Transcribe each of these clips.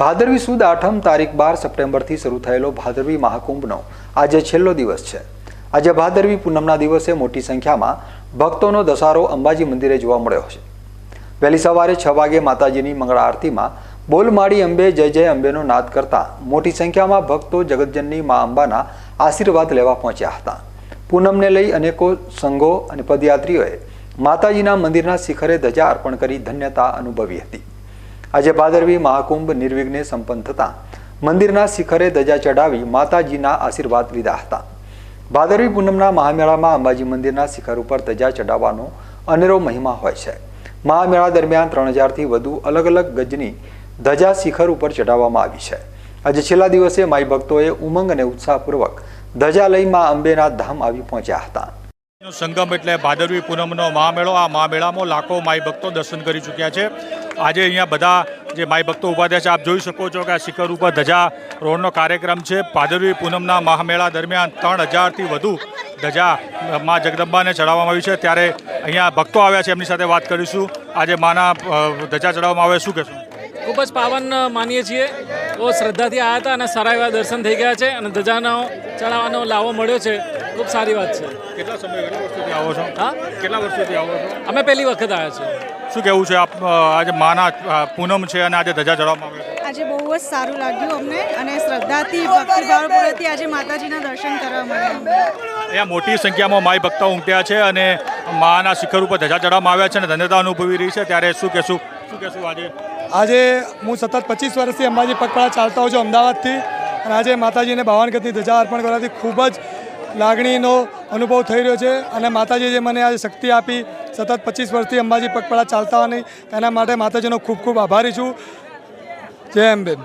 ભાદરવી સુદ આઠમ તારીખ બાર સપ્ટેમ્બરથી શરૂ થયેલો ભાદરવી મહાકુંભનો આજે છેલ્લો દિવસ છે. આજે ભાદરવી પૂનમના દિવસે મોટી સંખ્યામાં ભક્તોનો દસારો અંબાજી મંદિરે જોવા મળ્યો છે. વહેલી સવારે છ વાગે માતાજીની મંગળા આરતીમાં બોલ માડી અંબે જય જય અંબેનો નાદ કરતા મોટી સંખ્યામાં ભક્તો જગતજનની મા અંબાના આશીર્વાદ લેવા પહોંચ્યા હતા. પૂનમને લઈ અનેકો સંઘો અને પદયાત્રીઓએ માતાજીના મંદિરના શિખરે ધજા અર્પણ કરી ધન્યતા અનુભવી હતી. આજે ભાદરવી મહાકુંભ નિર્વિઘ્ને સંપન્ન થતાં. મંદિરના શિખરે ધજા ચડાવી માતાજીના આશીર્વાદ લીધા હતા. ભાદરવી પૂનમના મહામેળામાં અંબાજી મંદિરના શિખર ઉપર ધજા ચડાવવાનો અનેરો મહિમા હોય છે. મહામેળા દરમિયાન ત્રણ હજારથી વધુ અલગ અલગ ગજની ધજા શિખર ઉપર ચડાવવામાં આવી છે. આજે છેલ્લા દિવસે માઈ ભક્તોએ ઉમંગ અને ઉત્સાહપૂર્વક ધજા લઈ મા અંબેના ધામ આવી પહોંચ્યા હતા. સંગમ એટલે ભાદરવી પૂનમનો મહામેળો. આ મહામેળામાં લાખો માઈ ભક્તો દર્શન કરી ચૂક્યા છે. આજે અહીંયા બધા જે માઈ ભક્તો ઊભા થયા છે આપ જોઈ શકો છો કે આ શિખર ઉપર ધજા રોડનો કાર્યક્રમ છે. ભાદરવી પૂનમના મહામેળા દરમિયાન ત્રણ હજારથી વધુ ધજા મા જગદંબાને ચડાવવામાં આવી છે. ત્યારે અહીંયા ભક્તો આવ્યા છે એમની સાથે વાત કરીશું. આજે માના ધજા ચડાવવામાં આવે શું કહેશું? ખૂબ જ પાવન માનીએ છીએ. બહુ શ્રદ્ધાથી આવ્યા હતા અને સારા એવા દર્શન થઈ ગયા છે અને ધજાનો ચડાવવાનો લાવો મળ્યો છે. ખૂબ સારી વાત છે. કેટલા સમય કેટલા વર્ષોથી આવો છો? હા? કેટલા વર્ષોથી આવો છો? અમે પહેલી વખત આવ્યા છીએ. શું કહેવું છે આપ આજે માના પૂનમ છે અને આજે ધજા ચડાવવામાં આવે છે? આજે બહુ જ સારું લાગ્યું અમને અને શ્રદ્ધાથી ભક્તિભાવપૂર્વકથી આજે માતાજીના દર્શન કરવા મળ્યા. અહીંયા મોટી સંખ્યામાં માય ભક્તો ઉમટ્યા છે અને માના શિખર ઉપર ધજા ચડાવવામાં આવ્યા છે અને ધન્યતા અનુભવી રહી છે. ત્યારે શું કહેશું? શું કહેશું આજે? આજે હું સતત પચીસ વર્ષથી અંબાજી પગપાળા ચાલતા હોઉં છું અમદાવાદથી. અને આજે માતાજીને બાવનગતની ધજા અર્પણ કરવાથી ખૂબ જ લાગણીનો અનુભવ થઈ રહ્યો છે અને માતાજીએ જે મને આજે શક્તિ આપી સતત પચીસ વર્ષથી અંબાજી પગપળા ચાલતા હોવાની એના માટે માતાજીનો ખૂબ ખૂબ આભારી છું. જય અંબેન.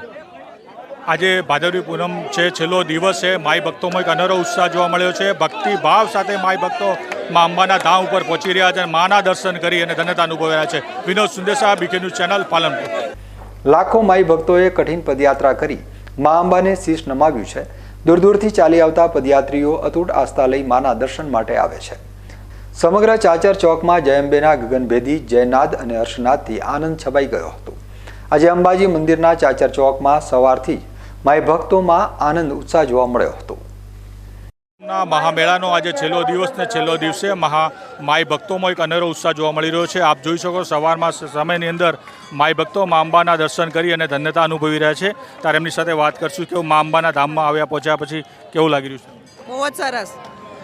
આજે ભાદરવી પૂનમ છે છેલ્લો દિવસ છે. માઈ ભક્તોમાં એક અનેરો ઉત્સાહ જોવા મળ્યો છે. ભક્તિ ભાવ સાથે માઈ ભક્તો મા અંબાના ધામ ઉપર પહોંચી રહ્યા છે અને માના દર્શન કરી અને ધન્યતા અનુભવી રહ્યા છે. Vinod Sundesa BK news channel Palanpur. લાખો માઈ ભક્તોએ કઠિન પદયાત્રા કરી. મા અંબાને શીશ નમાવ્યું છે. દૂર દૂરથી ચાલી આવતા પદયાત્રીઓ અતૂટ આસ્થા લઈ માના દર્શન માટે આવે છે. સમગ્ર ચાચર ચોકમાં જયંબેના ગગનભેદી, જયનાદ અને હર્ષનાદથી આનંદ છવાઈ ગયો હતો. આજે અંબાજી મંદિરના ચાચર ચોકમાં સવારથી જ માય ભક્તોમાં આનંદ ઉત્સાહ જોવા મળ્યો હતો. ના મહામેળાનો આજે છેલ્લો દિવસ ને છેલ્લો દિવસે મહા માય ભક્તોમાં એક અનેરો ઉત્સાહ જોવા મળી રહ્યો છે. આપ જોઈ શકો સવારમાં સમયની અંદર માઈ ભક્તો મા અંબાના દર્શન કરી અને ધન્યતા અનુભવી રહ્યા છે. ત્યારે એમની સાથે વાત કરશું કે મા અંબાના ધામમાં આવ્યા પહોંચ્યા પછી કેવું લાગી રહ્યું છે? બહુ જ સરસ.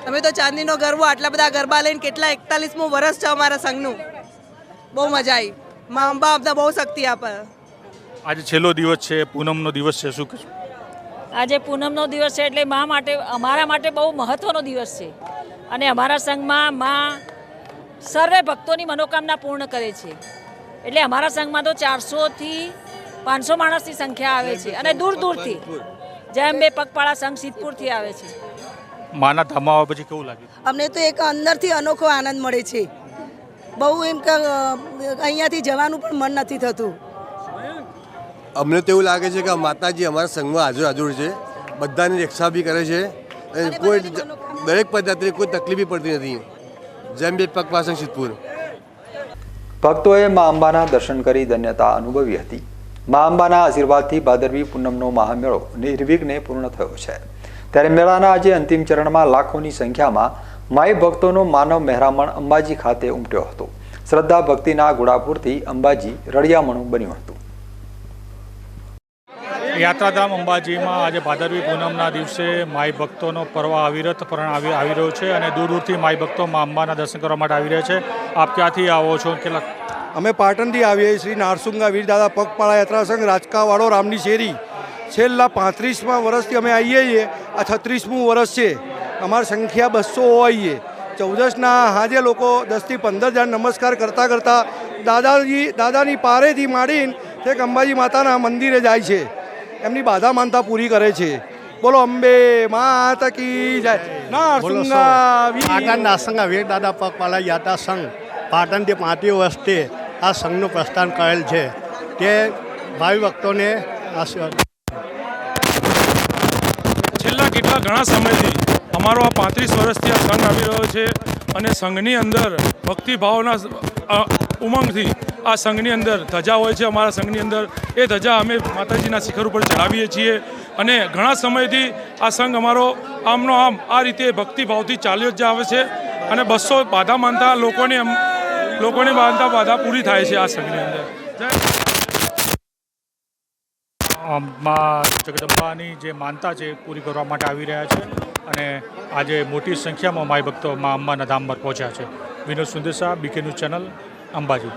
અમે તો ચાંદીનો ગરબો આટલા બધા ગરબા લઈને કેટલા એકતાલીસમું વર્ષ છે અમારા સંઘનું. બહુ મજા આવી મા અંબા અમને બહુ શક્તિ આપે. આજે છેલ્લો દિવસ છે પૂનમનો દિવસ છે. શું કહેશું? આજે પૂનમનો દિવસ છે એટલે મા માટે અમારા માટે બહુ મહત્ત્વનો દિવસ છે. અને અમારા સંઘમાં મા સર્વે ભક્તોની મનોકામના પૂર્ણ કરે છે. એટલે અમારા સંઘમાં તો ચારસોથી પાંચસો માણસની સંખ્યા આવે છે. અને દૂર દૂરથી. જેમ બે પગપાળા સંઘ સિદ્ધપુરથી આવે છે. માના ધામમાં આવ્યા પછી કેવું લાગ્યું? અમને તો એક અંદરથી અનોખો આનંદ મળે છે. બહુ એમ કે અહીંયાથી જવાનું પણ મન નથી થતું. અમને તો એવું લાગે છે કે માતાજી અમારા સંઘમાં હાજર હાજર છે. બધાની રક્ષા બી કરે છે. અને કોઈ દરેક પદયાત્રી કોઈ તકલીફ પડતી નથી. જેમ બે પગ પાસંગ સિદ્ધપુર. ભક્તોએ મા અંબાના દર્શન કરી ધન્યતા અનુભવી હતી. મા અંબાના આશીર્વાદથી ભાદરવી પૂનમનો મહામેળો નિર્વિઘ્ને પૂર્ણ થયો છે. ત્યારે મેળાના આજે અંતિમ ચરણમાં લાખોની સંખ્યામાં માઈ ભક્તોનો માનવ મહેરામણ અંબાજી ખાતે ઉમટ્યો હતો. શ્રદ્ધા ભક્તિના ગુડાપુરથી અંબાજી રળિયામણું બન્યું હતું. યાત્રાધામ અંબાજીમાં આજે ભાદરવી પૂનમના દિવસે માઈ ભક્તોનો પર્વ અવિરત પણ આવી આવી રહ્યો છે અને દૂર દૂરથી માઈ ભક્તો મા અંબાના દર્શન કરવા માટે આવી રહ્યા છે. આપ ક્યાંથી આવો છો? કેટલા અમે પાટણથી આવીએ શ્રી નારસુંગા વીરદાદા પગપાળા યાત્રા સંઘ, રાજકાવાડો, રામની શેરી. છેલ્લા પાંત્રીસમાં વર્ષથી અમે આવીએ છીએ. આ છત્રીસમું વર્ષ છે. અમારી સંખ્યા બસો હોઈએ. ચૌદસના હાજે લોકો દસથી પંદર જણ નમસ્કાર કરતાં કરતાં દાદાજી દાદાની પારેથી માંડીને તે અંબાજી માતાના મંદિરે જાય છે. એમની બાધા માનતા પૂરી કરે છે. બોલો અંબે માતા કી જય. પાટણ નાસંગા વીર દાદા પગપાલા યાત્રા સંઘ પાટણથી પાંત્રીસ વર્ષથી આ સંઘનું પ્રસ્થાન કરેલ છે. તે ભાવિ ભક્તોને આશીર્વાદ. છેલ્લા કેટલા ઘણા સમયથી અમારો આ પાંત્રીસ વર્ષથી આ સંઘ આવી રહ્યો છે અને સંઘની અંદર ભક્તિભાવના ઉમંગથી આ સંઘની અંદર ધજા હોય છે, અમારા સંઘની અંદર. એ ધજા અમે માતાજીના શિખર ઉપર ચઢાવીએ છીએ. અને ઘણા સમયથી આ સંઘ અમારો આમનો આમ આ રીતે ભક્તિભાવથી ચાલ્યો જ આવે છે. અને બસો બાધા માનતા લોકોને લોકોને માનતા બાધા પૂરી થાય છે આ સંઘની અંદર. મા જગદંબાની જે માનતા છે પૂરી કરવા માટે આવી રહ્યા છે. અને આજે મોટી સંખ્યામાં માય ભક્તો માં અંબાના ધામ પર પહોંચ્યા છે. Vinod Sundesa BK news channel Ambaji